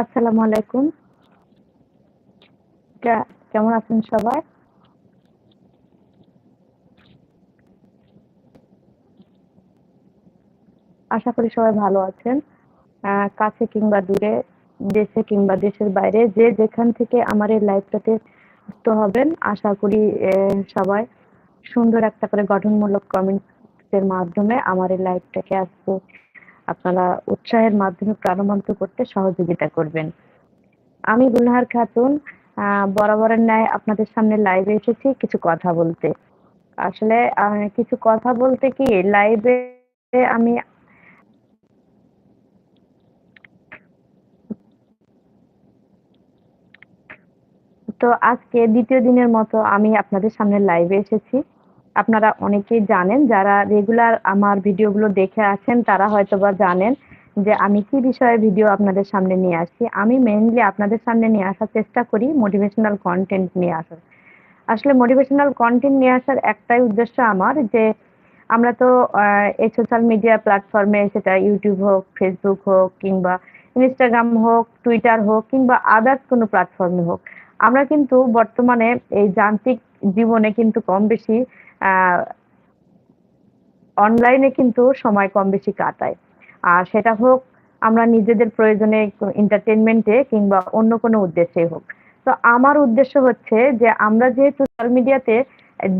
আসসালামু আলাইকুম। কেমন আছেন সবাই? আশা করি সবাই ভালো আছেন। কাছে কিংবা দূরে, দেশে কিংবা দেশের বাইরে, যে যেখান থেকে আমার এই লাইভটাতে যুক্ত হবেন, আশা করি সবাই সুন্দর একটা করে গঠনমূলক কমেন্টসের মাধ্যমে আমার এই লাইভটাকে আজকে আপনারা উৎসাহের মাধ্যমে প্রাণবন্ত করতে সহযোগিতা করবেন। আমি গুলহার খাতুন বরাবরের ন্যায় আপনাদের সামনে লাইভে এসেছি কিছু কথা বলতে। আসলে কিছু কথা বলতে কি লাইভে আমি তো আজকে দ্বিতীয় দিনের মতো আমি আপনাদের সামনে লাইভে এসেছি। আপনারা অনেকেই জানেন, যারা রেগুলার আমার ভিডিওগুলো দেখে আছেন, তারা হয়তো বা জানেন যে আমি কি বিষয়ে ভিডিও আপনাদের সামনে নিয়ে আসছি। আমি মেইনলি আপনাদের সামনে নিয়ে আসার চেষ্টা করি মোটিভেশনাল কন্টেন্ট নিয়ে আসার। আসলে মোটিভেশনাল কন্টেন্ট নিয়ে আসার একটাই উদ্দেশ্য আমার যে আমরা তো এই সোশ্যাল মিডিয়া প্ল্যাটফর্মে সেটা ইউটিউব হোক ফেসবুক হোক কিংবা ইনস্টাগ্রাম হোক টুইটার হোক কিংবা আদার্স কোনো প্ল্যাটফর্মে হোক, আমরা কিন্তু বর্তমানে এই যান্ত্রিক জীবনে কিন্তু কম বেশি অনলাইনে কিন্তু সময় কম বেশি কাটাই আর সেটা হোক, আমরা নিজেদের প্রয়োজনে এন্টারটেনমেন্টে কিংবা অন্য কোনো উদ্দেশ্যে হোক। তো আমার উদ্দেশ্য হচ্ছে যে, আমরা যেহেতু সোশ্যাল মিডিয়াতে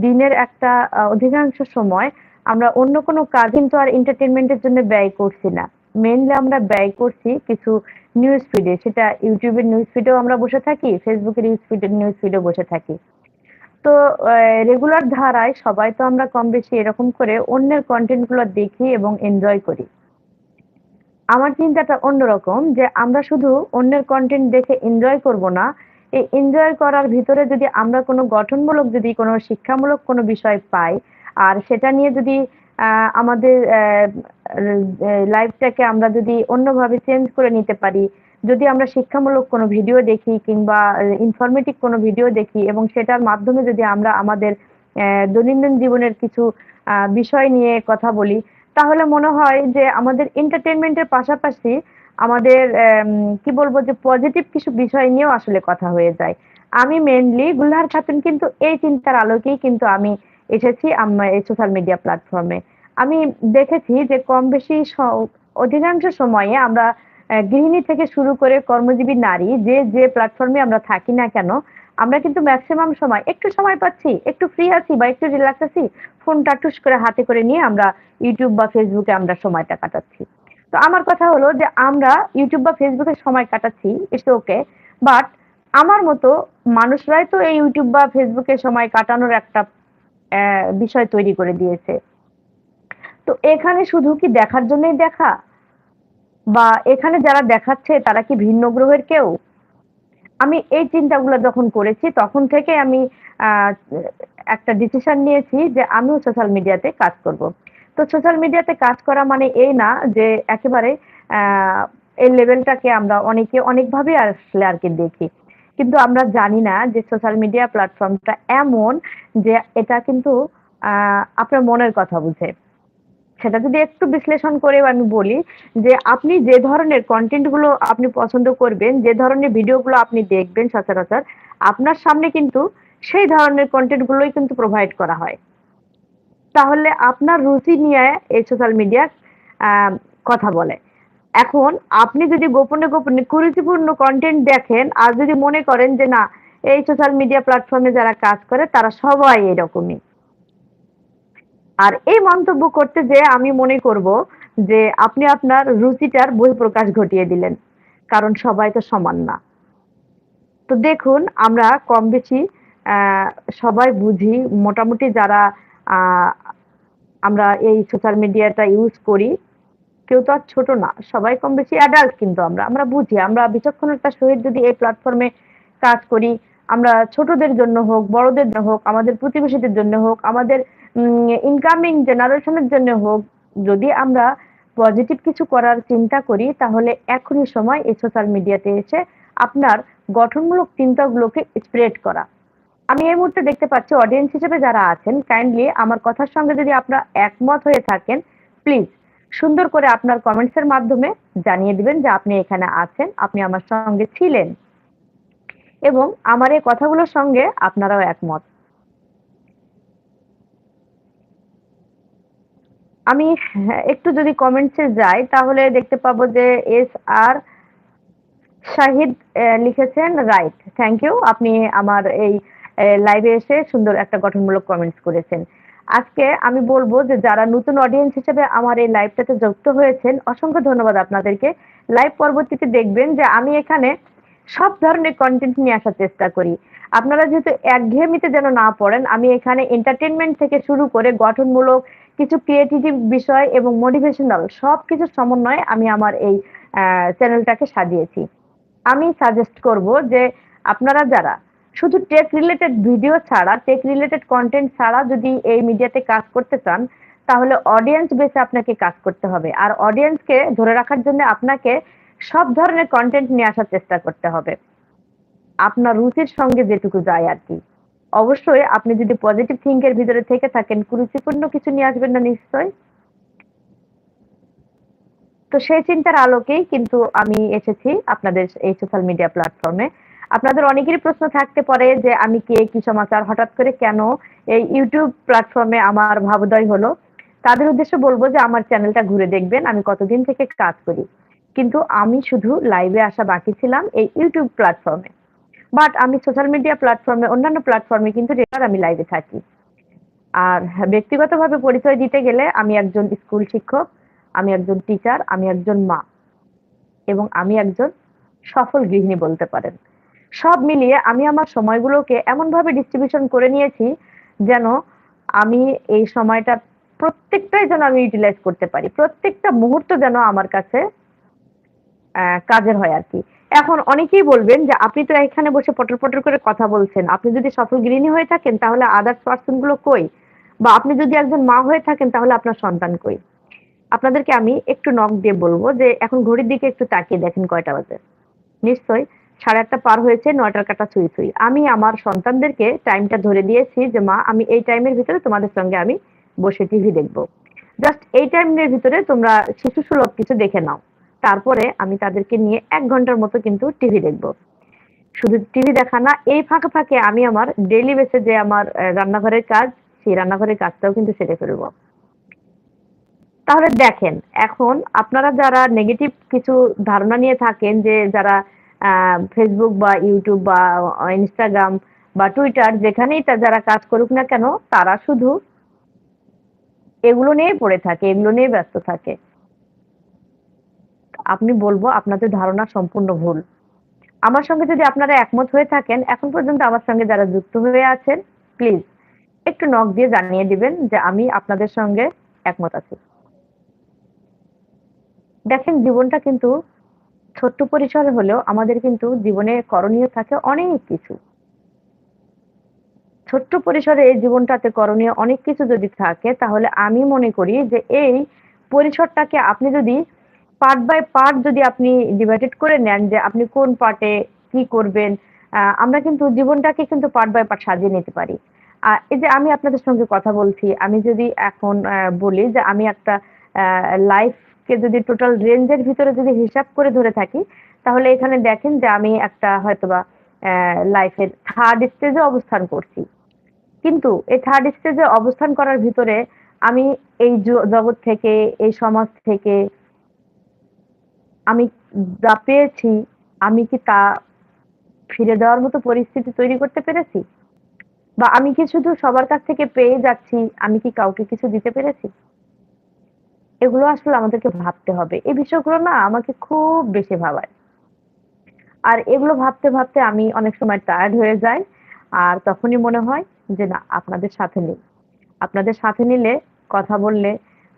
দিনের একটা অধিকাংশ সময় আমরা অন্য কোনো কাজ কিন্তু আর এন্টারটেনমেন্টের জন্য ব্যয় করছি না। মেইনলি আমরা ব্যয় করছি কিছু নিউজ ফিডে সেটা ইউটিউবের নিউজ ফিডেও আমরা বসে থাকি ফেসবুকের নিউজ ফিডে নিউজ ফিডেও বসে থাকি। তো রেগুলার ধারায় সবাই তো আমরা কম বেশি এরকম করে অন্যের কন্টেন্টগুলো দেখি এবং এনজয় করি। আমার চিন্তাটা অন্যরকম যে আমরা শুধু অন্যের কন্টেন্ট দেখে এনজয় করব না, এই এনজয় করার ভিতরে যদি আমরা কোনো গঠনমূলক যদি কোনো শিক্ষামূলক কোনো বিষয় পাই, আর সেটা নিয়ে যদি আমাদের লাইফটাকে আমরা যদি অন্যভাবে চেঞ্জ করে নিতে পারি যদি আমরা শিক্ষামূলক কোনো ভিডিও দেখি কিংবা ইনফরমেটিভ কোনো ভিডিও দেখি এবং সেটার মাধ্যমে যদি আমরা আমাদের দৈনন্দিন জীবনের কিছু বিষয় নিয়ে কথা বলি তাহলে মনে হয় যে আমাদের এন্টারটেনমেন্টের পাশাপাশি আমাদের আম, কি বলব যে পজিটিভ কিছু বিষয় নিয়েও আসলে কথা হয়ে যায়। আমি মেনলি গুলহার খাতুন কিন্তু এই চিন্তার আলোকেই কিন্তু আমি এসেছি এই সোশ্যাল মিডিয়া প্ল্যাটফর্মে আমি দেখেছি যে কম বেশি অধিকাংশ সময়ে আমরা গৃহিণী থেকে শুরু করে কর্মজীবী নারী, যে যে প্ল্যাটফর্মে আমরা থাকি না কেন, আমরা কিন্তু ম্যাক্সিমাম সময়, একটু সময় পাচ্ছি, একটু ফ্রি আছি বা একটু রিল্যাক্স আছি ফোনটা টুস করে হাতে করে নিয়ে আমরা ইউটিউব বা ফেসবুকে আমরা সময়টা কাটাচ্ছি। তো আমার কথা হলো যে, আমরা ইউটিউব বা ফেসবুকে সময় কাটাচ্ছি ইটস ওকে বাট আমার মতো মানুষরাই তো এই ইউটিউব বা ফেসবুকে সময় কাটানোর একটা বিষয় তৈরি করে দিয়েছে। তো এখানে শুধু কি দেখার জন্যই দেখা? বা এখানে যারা দেখাচ্ছে, তারা কি ভিন্ন গ্রহের কেউ? আমি এই চিন্তাগুলো যখন করেছি, তখন থেকে আমি একটা ডিসিশন নিয়েছি যে আমিও সোশ্যাল মিডিয়াতে কাজ করব। তো সোশ্যাল মিডিয়াতে কাজ করা মানে এই না যে একেবারে এই লেভেলটাকে আমরা অনেকে অনেকভাবে আসলে আর কি দেখি। কিন্তু আমরা জানি না যে সোশ্যাল মিডিয়া প্ল্যাটফর্মটা এমন যে এটা কিন্তু আপনার মনের কথা বুঝে। সেটা যদি একটু বিশ্লেষণ করে আমি বলি যে আপনি যে ধরনের কন্টেন্টগুলো আপনি পছন্দ করবেন, যে ধরনের ভিডিওগুলো আপনি দেখবেন সচরাচর, আপনার সামনে কিন্তু সেই ধরনের কন্টেন্ট গুলোই কিন্তু প্রোভাইড করা হয়। তাহলে আপনার রুচি নিয়ে এই সোশ্যাল মিডিয়া কথা বলে। এখন আপনি যদি গোপনে গোপনে কুরুচিপূর্ণ কন্টেন্ট দেখেন আর যদি মনে করেন যে না, এই সোশ্যাল মিডিয়া প্ল্যাটফর্মে যারা কাজ করে তারা সবাই এরকমই। আর এই মন্তব্য করতে যে আমি মনে করব যে আপনি আপনার রুচিটার বহিঃপ্রকাশ ঘটিয়ে দিলেন, কারণ সবাই তো সমান না। তো দেখুন, আমরা কম বেশি সবাই বুঝি, মোটামুটি যারা আমরা এই সোশ্যাল মিডিয়াটা ইউজ করি, কেউ তো আর ছোট না, সবাই কম বেশি অ্যাডাল্ট কিন্তু আমরা আমরা বুঝি। আমরা বিচক্ষণতার সহিত যদি এই প্ল্যাটফর্মে কাজ করি, আমরা ছোটদের জন্য হোক, বড়দের জন্য হোক, আমাদের প্রতিবেশীদের জন্য হোক, আমাদের ইনকামিং জেনারেশনের জন্য হোক, যদি আমরা পজিটিভ কিছু করার চিন্তা করি, তাহলে এখনই সময় এই সোশ্যাল মিডিয়াতে এসে আপনার গঠনমূলক চিন্তাগুলোকে স্প্রেড করা। আমি এই মুহূর্তে দেখতে পাচ্ছি অডিয়েন্স হিসেবে যারা আছেন কাইন্ডলি আমার কথার সঙ্গে যদি আপনারা একমত হয়ে থাকেন প্লিজ সুন্দর করে আপনার কমেন্টসের মাধ্যমে জানিয়ে দিবেন যে আপনি এখানে আছেন, আপনি আমার সঙ্গে ছিলেন। এবং আমার এই কথাগুলোর সঙ্গে আপনারাও একমত। আমি একটু যদি কমেন্টসে যাই, তাহলে দেখতে পাবো যে এস আর শাহিদ লিখেছেন রাইট থ্যাংক ইউ আপনি আমার এই লাইভে এসে সুন্দর একটা গঠনমূলক কমেন্টস করেছেন। আজকে আমি বলব যে যারা নতুন অডিয়েন্স হিসেবে আমার এই লাইভটাতে যুক্ত হয়েছেন, অসংখ্য ধন্যবাদ আপনাদেরকে। লাইভ পরবর্তীতে দেখবেন যে আমি এখানে সব ধরনের কন্টেন্ট নিয়ে আসার চেষ্টা করি। আপনারা যেহেতু একঘেয়েমিতে যেন না পড়েন, আমি এখানে এন্টারটেনমেন্ট থেকে শুরু করে গঠনমূলক কিছু ক্রিয়েটিভ বিষয় এবং মোটিভেশনাল সব কিছুর সমন্বয়ে আমি আমার এই চ্যানেলটাকে সাজিয়েছি। আমি সাজেস্ট করব যে আপনারা যারা শুধু টেক রিলেটেড ভিডিও ছাড়া টেক রিলেটেড কন্টেন্ট ছাড়া যদি এই মিডিয়াতে কাজ করতে চান, তাহলে অডিয়েন্স বেসে আপনাকে কাজ করতে হবে। আর অডিয়েন্সকে ধরে রাখার জন্য আপনাকে সব ধরনের কন্টেন্ট নিয়ে আসার চেষ্টা করতে হবে। আপনার রুচির সঙ্গে যেটুকু যায় আর কি। অবশ্যই আপনি যদি পজিটিভ থিঙ্কের ভিতরে থেকে থাকেন, কুরুচিপূর্ণ কিছু নিয়ে আসবেন না নিশ্চয় তো সেই চিন্তার আলোকেই কিন্তু আমি এসেছি আপনাদের এই সোশ্যাল মিডিয়া প্ল্যাটফর্মে আপনাদের অনেকেরই প্রশ্ন থাকতে পারে যে আমি কে, কি সমাচার, হঠাৎ করে কেন এই ইউটিউব প্ল্যাটফর্মে আমার ভাবোদয় হলো? তাদের উদ্দেশ্যে বলব যে আমার চ্যানেলটা ঘুরে দেখবেন, আমি কতদিন থেকে কাজ করি। কিন্তু আমি শুধু লাইভে আসা বাকি ছিলাম এই ইউটিউব প্ল্যাটফর্মে বাট আমি সোশ্যাল মিডিয়া প্ল্যাটফর্মে অন্যান্য প্ল্যাটফর্মে কিন্তু রেগুলার আমি লাইভে থাকি। আর ব্যক্তিগতভাবে পরিচয় দিতে গেলে আমি একজন স্কুল শিক্ষক, আমি একজন টিচার আমি একজন মা এবং আমি একজন সফল গৃহিণী বলতে পারেন। সব মিলিয়ে আমি আমার সময়গুলোকে এমনভাবে ডিস্ট্রিবিউশন করে নিয়েছি যেন আমি এই সময়টা প্রত্যেকটাই যেন আমি ইউটিলাইজ করতে পারি। প্রত্যেকটা মুহূর্ত যেন আমার কাছে কাজের হয় আর কি। এখন অনেকেই বলবেন যে আপনি তো এখানে বসে পটর পটর করে কথা বলছেন। আপনি যদি সফল গৃহিণী হয়ে থাকেন, তাহলে আদার্স পার্সনগুলো কই? বা আপনি যদি একজন মা হয়ে থাকেন, তাহলে আপনার সন্তান কই? আপনাদেরকে আমি একটু নক দিয়ে বলব যে এখন ঘড়ির দিকে একটু তাকিয়ে দেখেন কয়টা বাজে। নিশ্চয়ই সাড়ে আটটা পার হয়েছে, নয়টার কাটা ছুঁই ছুঁই আমি আমার সন্তানদেরকে টাইমটা ধরে দিয়েছি যে, মা, আমি এই টাইমের ভিতরে তোমাদের সঙ্গে আমি বসে টিভি দেখব। জাস্ট এই টাইমের ভিতরে তোমরা শিশু সুলভ কিছু দেখে নাও। তারপরে আমি তাদেরকে নিয়ে এক ঘণ্টার মতো কিন্তু টিভি দেখব। শুধু টিভি দেখা না, এই ফাঁকে ফাঁকে আমি আমার ডেইলি বেসে যে আমার রান্নাঘরের কাজ, সেই রান্নাঘরের কাজটাও কিন্তু সেরে ফেলব। তাহলে দেখেন, এখন আপনারা যারা নেগেটিভ কিছু ধারণা নিয়ে থাকেন যে যারা ফেসবুক বা ইউটিউব বা ইনস্টাগ্রাম বা টুইটার যেখানেই তা যারা কাজ করুক না কেন, তারা শুধু এগুলো নিয়েই পড়ে থাকে, এগুলো নিয়ে ব্যস্ত থাকে। আপনি বলব আপনাদের ধারণা সম্পূর্ণ ভুল। আমার সঙ্গে যদি আপনারা একমত হয়ে থাকেন, এখন পর্যন্ত আমার সঙ্গে যারা যুক্ত হয়ে আছেন প্লিজ একটু নখ দিয়ে জানিয়ে দিবেন যে আমি আপনাদের সঙ্গে একমত আছি। দেখেন, জীবনটা কিন্তু ছোট্ট পরিসরে হলেও আমাদের কিন্তু জীবনে করণীয় থাকে অনেক কিছু। ছোট্ট পরিসরে এই জীবনটাতে করণীয় অনেক কিছু যদি থাকে, তাহলে আমি মনে করি যে এই পরিসরটাকে আপনি যদি পার্ট বাই পার্ট যদি আপনি ডিভাইডেড করে নেন যে আপনি কোন পার্টে কি করবেন আমরা কিন্তু জীবনটাকে কিন্তু পার্ট বাই পার্ট সাজিয়ে নিতে পারি। এই যে আমি আপনাদের সঙ্গে কথা বলছি, আমি যদি এখন বলি যে আমি একটা লাইফকে যদি টোটাল রেঞ্জের ভিতরে যদি হিসাব করে ধরে থাকি, তাহলে এখানে দেখেন যে আমি একটা হয়তোবা লাইফের থার্ড স্টেজে অবস্থান করছি। কিন্তু এই থার্ড স্টেজে অবস্থান করার ভিতরে আমি এই জগৎ থেকে, এই সমাজ থেকে আমি যা পেয়েছি, আমি কি তা ফিরে দেওয়ার মতো পরিস্থিতি তৈরি করতে পেরেছি? বা আমি কি শুধু সবার কাছ থেকে পেয়ে যাচ্ছি, আমি কি কাউকে কিছু দিতে পেরেছি? এগুলো আসলে আমাদেরকে ভাবতে হবে। এই বিষয়গুলো না আমাকে খুব বেশি ভাবায়। আর এগুলো ভাবতে ভাবতে আমি অনেক সময় টায়ার্ড হয়ে যাই, আর তখনই মনে হয় যে না, আপনাদের সাথে নেই। আপনাদের সাথে নিলে, কথা বললে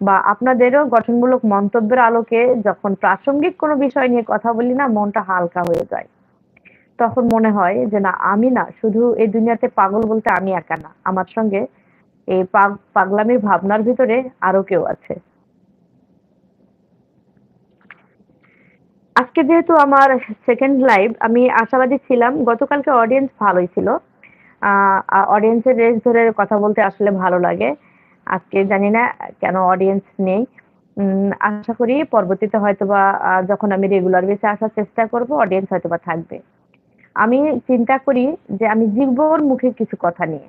বা আপনাদেরও গঠনমূলক মন্তব্যের আলোকে যখন প্রাসঙ্গিক কোনো বিষয় নিয়ে কথা বলি না, মনটা হালকা হয়ে যায়। তখন মনে হয় যে, না, আমি না, শুধু এই দুনিয়াতে পাগল বলতে আমি একা না। আমার সঙ্গে এই পাগলামির ভাবনার ভিতরে আরও কেউ আছে। আজকে যেহেতু আমার সেকেন্ড লাইভ আমি আশাবাদী ছিলাম। গতকালকে অডিয়েন্স ভালোই ছিল। অডিয়েন্সের রেঞ্জ ধরে কথা বলতে আসলে ভালো লাগে। আজকে জানি না কেন অডিয়েন্স নেই আশা করি পরবর্তীতে হয়তোবা যখন আমি রেগুলার বেসে আসার চেষ্টা করব অডিয়েন্স হয়তোবা থাকবে। আমি চিন্তা করি যে আমি জীবনমুখী কিছু কথা নিয়ে।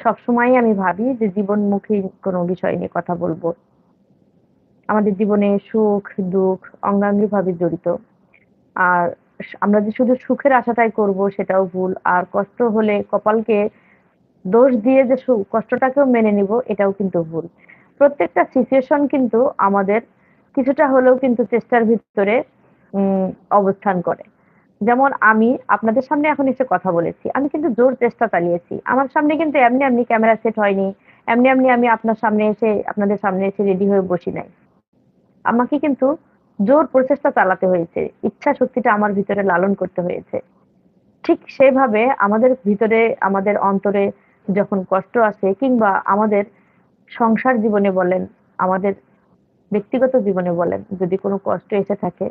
সবসময়ই আমি ভাবি যে জীবনমুখী কোনো বিষয় নিয়ে কথা বলব। আমাদের জীবনে সুখ, দুঃখ অঙ্গাঙ্গিভাবে জড়িত। আর আমরা যে শুধু সুখের আশাটাই করব সেটাও ভুল। আর কষ্ট হলে কপালকে দোষ দিয়ে যে কষ্টটাকেও মেনে নিব এটাও কিন্তু ভুল। প্রত্যেকটা সিচুয়েশন কিন্তু আমাদের কিছুটা হলেও কিন্তু চেষ্টার ভিতরে অবস্থান করে। যেমন আমি আপনাদের সামনে এখন এসে কথা বলেছি। আমি কিন্তু জোর চেষ্টা চালিয়েছি। আমার সামনে কিন্তু এমনি, এমনি ক্যামেরা সেট হয়নি। এমনি, এমনি আমি আপনার সামনে এসে আপনাদের সামনে এসে রেডি হয়ে বসি নাই। আমাকে কিন্তু জোর প্রচেষ্টা চালাতে হয়েছে। ইচ্ছা শক্তিটা আমার ভিতরে লালন করতে হয়েছে। ঠিক সেভাবে আমাদের ভিতরে আমাদের অন্তরে যখন কষ্ট আসে কিংবা আমাদের সংসার জীবনে বলেন, আমাদের ব্যক্তিগত জীবনে বলেন, যদি কোনো কষ্ট এসে থাকে,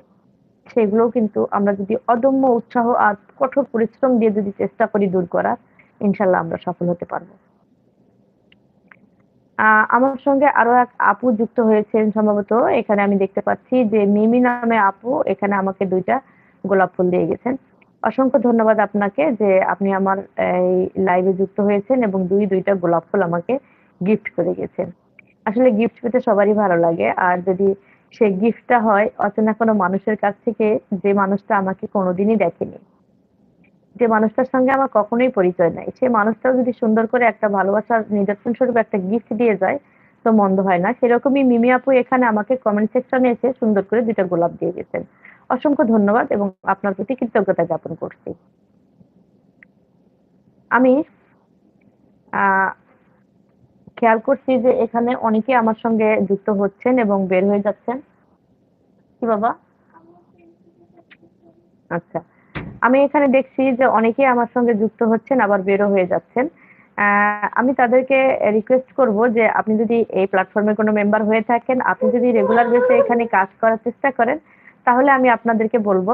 সেগুলোও কিন্তু আমরা যদি অদম্য উৎসাহ আর কঠোর পরিশ্রম দিয়ে যদি চেষ্টা করি দূর করার, ইনশাল্লাহ আমরা সফল হতে পারব। আমার সঙ্গে আরও এক আপু যুক্ত হয়েছেন সম্ভবত। এখানে আমি দেখতে পাচ্ছি যে মিমি নামে আপু এখানে আমাকে দুইটা গোলাপ ফুল দিয়ে গেছেন। অসংখ্য ধন্যবাদ আপনাকে যে আপনি আমার এই লাইভে যুক্ত হয়েছেন এবং দুই দুইটা গোলাপ ফুল আমাকে গিফট করে গেছেন। আসলে গিফট পেতে সবারই ভালো লাগে। আর যদি সেই গিফটটা হয় অচেনা কোনো মানুষের কাছ থেকে যে মানুষটা আমাকে কোনোদিনই দেখেনি। যে মানুষটার সঙ্গে আমার কখনোই পরিচয় নাই। সে মানুষটাও যদি সুন্দর করে একটা ভালোবাসার নিদর্শন স্বরূপ একটা গিফট দিয়ে যায়, তো মন্দ হয় না। সেরকমই মিমি আপু এখানে আমাকে কমেন্ট সেকশনে এসে সুন্দর করে ২ টা গোলাপ দিয়ে গেছেন। অসংখ্য ধন্যবাদ এবং আপনার প্রতি কৃতজ্ঞতা জ্ঞাপন করছি। আমি খেয়াল করছি যে এখানে অনেকে আমার সঙ্গে যুক্ত হচ্ছেন এবং বের হয়ে যাচ্ছেন। কি বাবা? আচ্ছা। আমি এখানে দেখছি যে অনেকেই আমার সঙ্গে যুক্ত হচ্ছেন আবার বেরো হয়ে যাচ্ছেন। আমি তাদেরকে রিকোয়েস্ট করব যে আপনি যদি এই প্ল্যাটফর্মে কোনো মেম্বার হয়ে থাকেন, আপনি যদি রেগুলার বেসে এখানে কাজ করার চেষ্টা করেন, তাহলে আমি আপনাদেরকে বলব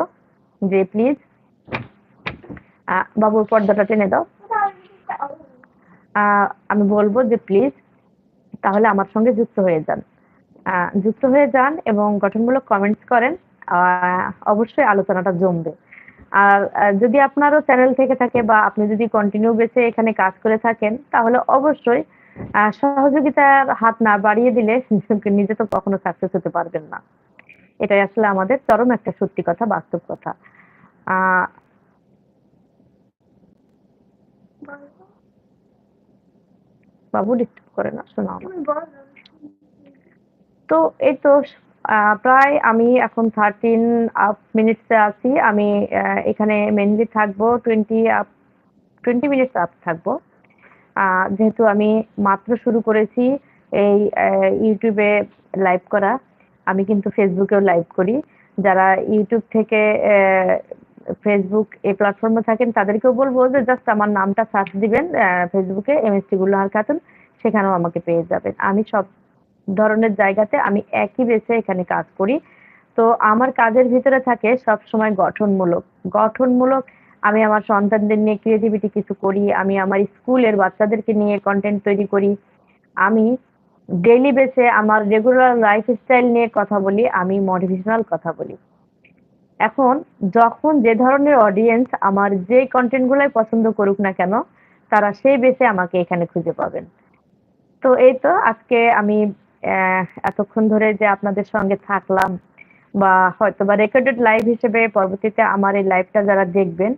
যে প্লিজ আ বাবু পর্দাটা টেনে দাও। আমি বলব যে প্লিজ তাহলে আমার সঙ্গে যুক্ত হয়ে যান। যুক্ত হয়ে যান এবং গঠনমূলক কমেন্টস করেন। অবশ্যই আলোচনাটা জমবে। আর যদি আপনারও চ্যানেল থেকে থাকে বা আপনি যদি কন্টিনিউ বেসে এখানে কাজ করে থাকেন, তাহলে অবশ্যই সহযোগিতার হাত না বাড়িয়ে দিলে নিজে তো কখনো সাকসেস হতে পারবেন না। এটাই আসলে আমাদের চরম একটা সত্যি কথা, বাস্তব কথা। বাবু ডিস্টার্ব করে না, শোনাও তো এই তো প্রায় আমি এখন 13 আপ মিনিটস আছি। আমি এখানে মেইনলি থাকব 20 আপ 20 মিনিটস আপ থাকব। যেহেতু আমি মাত্র শুরু করেছি এই YouTube লাইভ করা। আমি কিন্তু ফেসবুকেও লাইভ করি। যারা ইউটিউব থেকে Facebook এই প্ল্যাটফর্মে থাকেন, তাদেরকেও বলব যে জাস্ট আমার নামটা সার্চ দিবেন অ্যা Facebook এ এমএসটি গুলহার খাতুন। সেখানেও আমাকে পেয়ে যাবেন। আমি সব ধরনের জায়গাতে আমি একই বেসে এখানে কাজ করি। তো আমার কাজের ভিতরে থাকে সবসময় গঠনমূলক। গঠনমূলক আমি আমার সন্তানদের নিয়ে ক্রিয়েটিভিটি কিছু করি। আমি আমার স্কুলের বাচ্চাদেরকে নিয়ে কন্টেন্ট তৈরি করি। আমি ডেইলি বেসে আমার রেগুলার লাইফস্টাইল নিয়ে কথা বলি। আমি মোটিভেশনাল কথা বলি। এখন যখন যে ধরনের অডিয়েন্স আমার যে কনটেন্ট গুলাই পছন্দ করুক না কেন, তারা সেই বেসে আমাকে এখানে খুঁজে পাবেন। তো এই তো আজকে আমি এতক্ষণ ধরে যে আপনাদের সঙ্গে থাকলাম বা হয়তো বা রেকর্ডেড লাইভ হিসেবে পরবর্তীতে আমার এই লাইভটা যারা দেখবেন,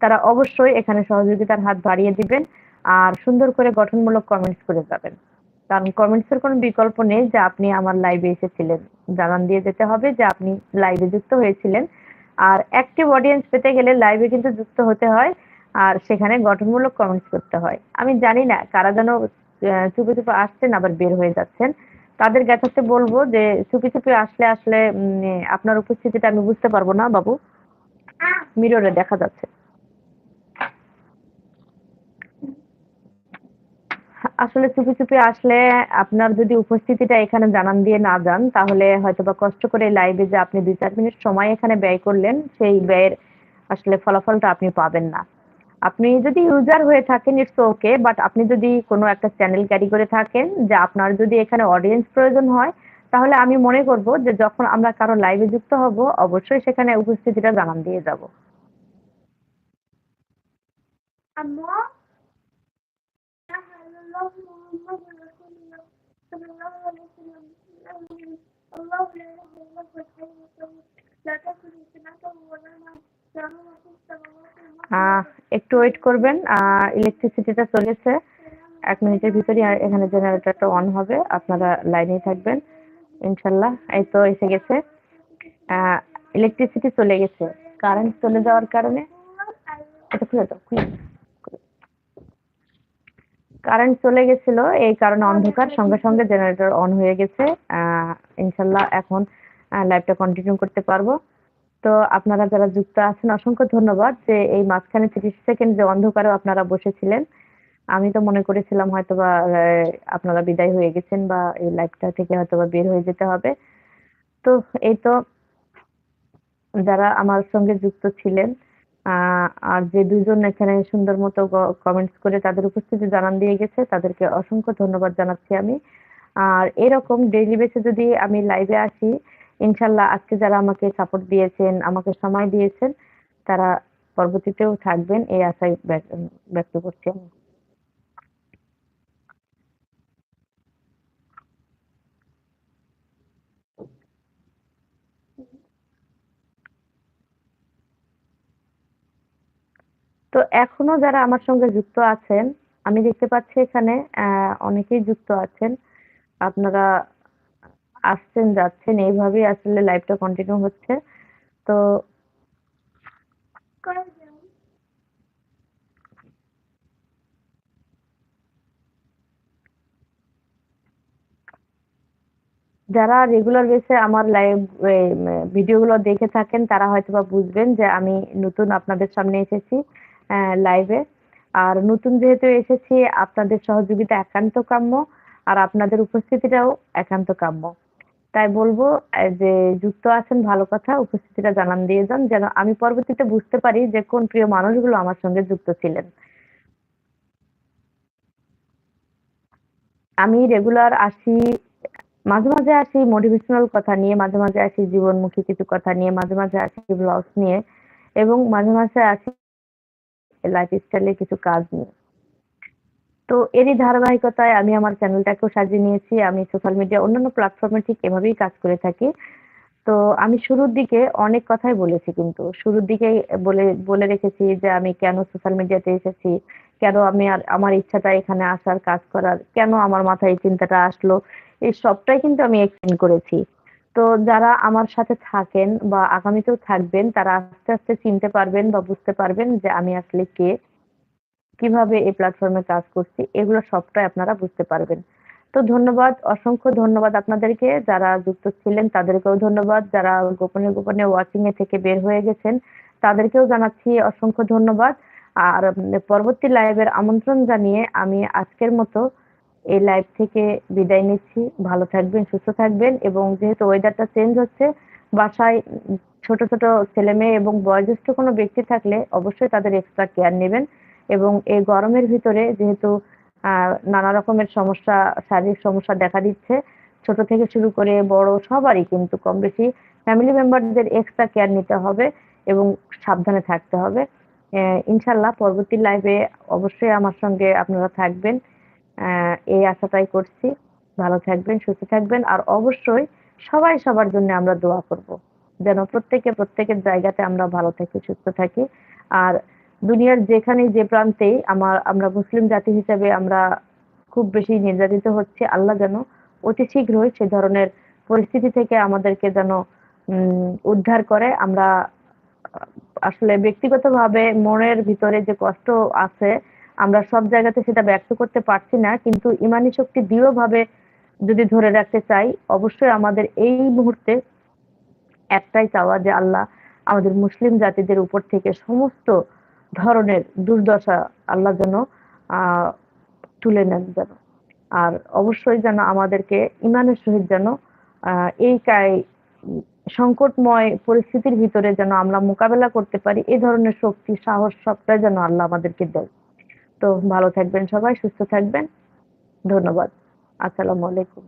তারা অবশ্যই এখানে সহযোগিতার হাত বাড়িয়ে দিবেন। আর সুন্দর করে গঠনমূলক কমেন্টস করে যাবেন। কারণ কমেন্টস এর কোনো বিকল্প নেই যে আপনি আমার লাইভে এসেছিলেন। জানান দিয়ে যেতে হবে যে আপনি লাইভে যুক্ত হয়েছিলেন। আর অ্যাক্টিভ অডিয়েন্স পেতে গেলে লাইভে কিন্তু যুক্ত হতে হয়। আর সেখানে গঠনমূলক কমেন্টস করতে হয়। আমি জানি না কারা যেন চুপে, চুপে আসছেন আবার বের হয়ে যাচ্ছেন। তাদের জ্ঞাতার্থে বলব যে চুপি, চুপি আসলে আসলে আপনার উপস্থিতিটা আমি বুঝতে পারব না বাবু। মিররে দেখা যাচ্ছে। আসলে চুপি, চুপি আসলে আপনার যদি উপস্থিতিটা এখানে জানান দিয়ে না যান, তাহলে হয়তো বা কষ্ট করে লাইভে যে আপনি ২-৪ মিনিট সময় এখানে ব্যয় করলেন, সেই ব্যয়ের আসলে ফলাফলটা আপনি পাবেন না। আপনি যদি ইউজার হয়ে থাকেন ইটস ওকে বাট আপনি যদি কোনো একটা চ্যানেল ক্যারি করে থাকেন যে আপনার যদি এখানে অডিয়েন্স প্রয়োজন হয়, তাহলে আমি মনে করব যে যখন আমরা কারও লাইভে যুক্ত হব অবশ্যই সেখানে উপস্থিতিটা জানান দিয়ে যাব আম্মু একটু ওয়েট করবেন। ইলেকট্রিসিটিটা চলেছে। এক মিনিটের ভিতরে এখানে জেনারেটরটা অন হবে। আপনারা লাইনেই থাকবেন। ইনশাল্লাহ, এই তো এসে গেছে। ইলেকট্রিসিটি চলে গেছে। কারেন্ট চলে যাওয়ার কারণে এটা খুলে দাও, খুলে কারেন্ট চলে গেছিল এই কারণে অন্ধকার সঙ্গে সঙ্গে জেনারেটর অন হয়ে গেছে। ইনশাল্লাহ এখন লাইভটা কন্টিনিউ করতে পারব। তো আপনারা যারা যুক্ত আছেন অসংখ্য ধন্যবাদ যে এই মাঝখানে তিরিশ সেকেন্ড যে অন্ধকারে আপনারা বসেছিলেন। আমি তো মনে করেছিলাম হয়তোবা আহ, আপনারা বিদায় হয়ে গেছেন বা এই লাইভটা থেকে হয়তোবা বের হয়ে যেতে হবে। তো এই তো যারা আমার সঙ্গে যুক্ত ছিলেন আর যে দুজন এখানে সুন্দর মতো কমেন্টস করে তাদের উপস্থিতি জানান দিয়ে গেছে, তাদেরকে অসংখ্য ধন্যবাদ জানাচ্ছি আমি। আর এরকম ডেইলি বেসে যদি আমি লাইভে আসি, ইনশাল্লাহ আজকে যারা আমাকে সাপোর্ট দিয়েছেন, আমাকে সময় দিয়েছেন, তারা পরবর্তীতেও থাকবেন, এই আশায় ব্যক- ব্যক্ত করছি আমি। তো এখনও যারা আমার সঙ্গে যুক্ত আছেন, আমি দেখতে পাচ্ছি এখানে অনেকেই যুক্ত আছেন। আপনারা আসছেন, যাচ্ছেন, এইভাবেই আসলে লাইভটা কন্টিনিউ হচ্ছে। তো যারা রেগুলার বেসে আমার লাইভ ভিডিওগুলো দেখে থাকেন, তারা হয়তোবা বুঝবেন যে আমি নতুন আপনাদের সামনে এসেছি। লাইভে আর নতুন যেহেতু এসেছি, আপনাদের সহযোগিতা একান্ত কাম্য, আর আপনাদের উপস্থিতিটাও একান্ত কাম্য। তাই বলব যে যুক্ত আছেন, ভালো কথা, উপস্থিতিটা জানান দিয়ে যান, যেন আমি পরবর্তীতে বুঝতে পারি যে কোন প্রিয় মানুষগুলো আমার সঙ্গে যুক্ত ছিলেন। আমি রেগুলার আসি, মাঝে মাঝে আসি মোটিভেশনাল কথা নিয়ে, মাঝে মাঝে আসি জীবনমুখী কিছু কথা নিয়ে, মাঝে মাঝে আসি ব্লগস নিয়ে, এবং মাঝে মাঝে আসি লাইফস্টাইলের কিছু কাজ নিয়ে তো এরই ধারাবাহিকতায় আমি আমার চ্যানেলটাকেও সাজিয়ে নিয়েছি। আমি সোশ্যাল মিডিয়া অন্যান্য প্ল্যাটফর্মে ঠিক এভাবেই কাজ করে থাকি। তো আমি শুরুর দিকে অনেক কথাই বলেছি কিন্তু, শুরুর দিকে বলে বলে রেখেছি যে আমি কেন সোশ্যাল মিডিয়াতে এসেছি, কেন আমি আর আমার ইচ্ছাটা এখানে আসার, কাজ করার, কেন আমার মাথায় এই চিন্তাটা আসলো, এই সবটাই কিন্তু আমি এক্সপ্লেন করেছি। তো যারা আমার সাথে থাকেন বা আগামীতেও থাকবেন, তারা আস্তে আস্তে চিনতে পারবেন বা বুঝতে পারবেন যে আমি আসলে কে, কীভাবে এই প্ল্যাটফর্মে কাজ করছি, এগুলো সবটাই আপনারা বুঝতে পারবেন। তো ধন্যবাদ, অসংখ্য ধন্যবাদ আপনাদেরকে। যারা যুক্ত ছিলেন, তাদেরকেও ধন্যবাদ। যারা গোপনে গোপনে ওয়াচিং এ থেকে বের হয়ে গেছেন, তাদেরকেও জানাচ্ছি অসংখ্য ধন্যবাদ। আর পরবর্তী লাইভের আমন্ত্রণ জানিয়ে আমি আজকের মতো এই লাইভ থেকে বিদায় নিচ্ছি। ভালো থাকবেন, সুস্থ থাকবেন এবং যেহেতু ওয়েদারটা চেঞ্জ হচ্ছে, বাসায় ছোট ছোট ছেলে মেয়ে এবং বয়োজ্যেষ্ঠ কোনো ব্যক্তি থাকলে অবশ্যই তাদের এক্সট্রা কেয়ার নেবেন এবং এই গরমের ভিতরে যেহেতু নানা রকমের সমস্যা, শারীরিক সমস্যা দেখা দিচ্ছে, ছোট থেকে শুরু করে বড় সবারই কিন্তু কম বেশি ফ্যামিলি মেম্বারদের এক্সট্রা কেয়ার নিতে হবে এবং সাবধানে থাকতে হবে। ইনশাল্লাহ পরবর্তী লাইভে অবশ্যই আমার সঙ্গে আপনারা থাকবেন। এই আশাটাই করছি। ভালো থাকবেন, সুস্থ থাকবেন, আর অবশ্যই সবাই সবার জন্য আমরা দোয়া করব। যেন প্রত্যেকে প্রত্যেকের জায়গাতে আমরা ভালো থাকি, সুস্থ থাকি। আর দুনিয়ার যেখানে যে প্রান্তেই আমার, আমরা মুসলিম জাতি হিসেবে আমরা খুব বেশি নির্যাতিত হচ্ছে, আল্লাহ যেন অতি শীঘ্রই সে ধরনের পরিস্থিতি থেকে আমাদেরকে যেন উদ্ধার করে। আমরা আসলে ব্যক্তিগতভাবে মনের ভিতরে যে কষ্ট আছে আমরা সব জায়গাতে সেটা ব্যক্ত করতে পারছি না, কিন্তু ইমানি শক্তি দৃঢ়ভাবে যদি ধরে রাখতে চাই, অবশ্যই আমাদের এই মুহূর্তে একটাই চাওয়া যে আল্লাহ আমাদের মুসলিম জাতিদের উপর থেকে সমস্ত ধরনের দুর্দশা আল্লাহ যেন তুলে নেন যেন। আর অবশ্যই যেন আমাদেরকে ইমানের সহিত যেন এই কায় সংকটময় পরিস্থিতির ভিতরে যেন আমরা মোকাবেলা করতে পারি, এ ধরনের শক্তি, সাহস সবটাই যেন আল্লাহ আমাদেরকে দেয় তো ভালো থাকবেন সবাই সুস্থ থাকবেন। ধন্যবাদ। আসসালামু আলাইকুম।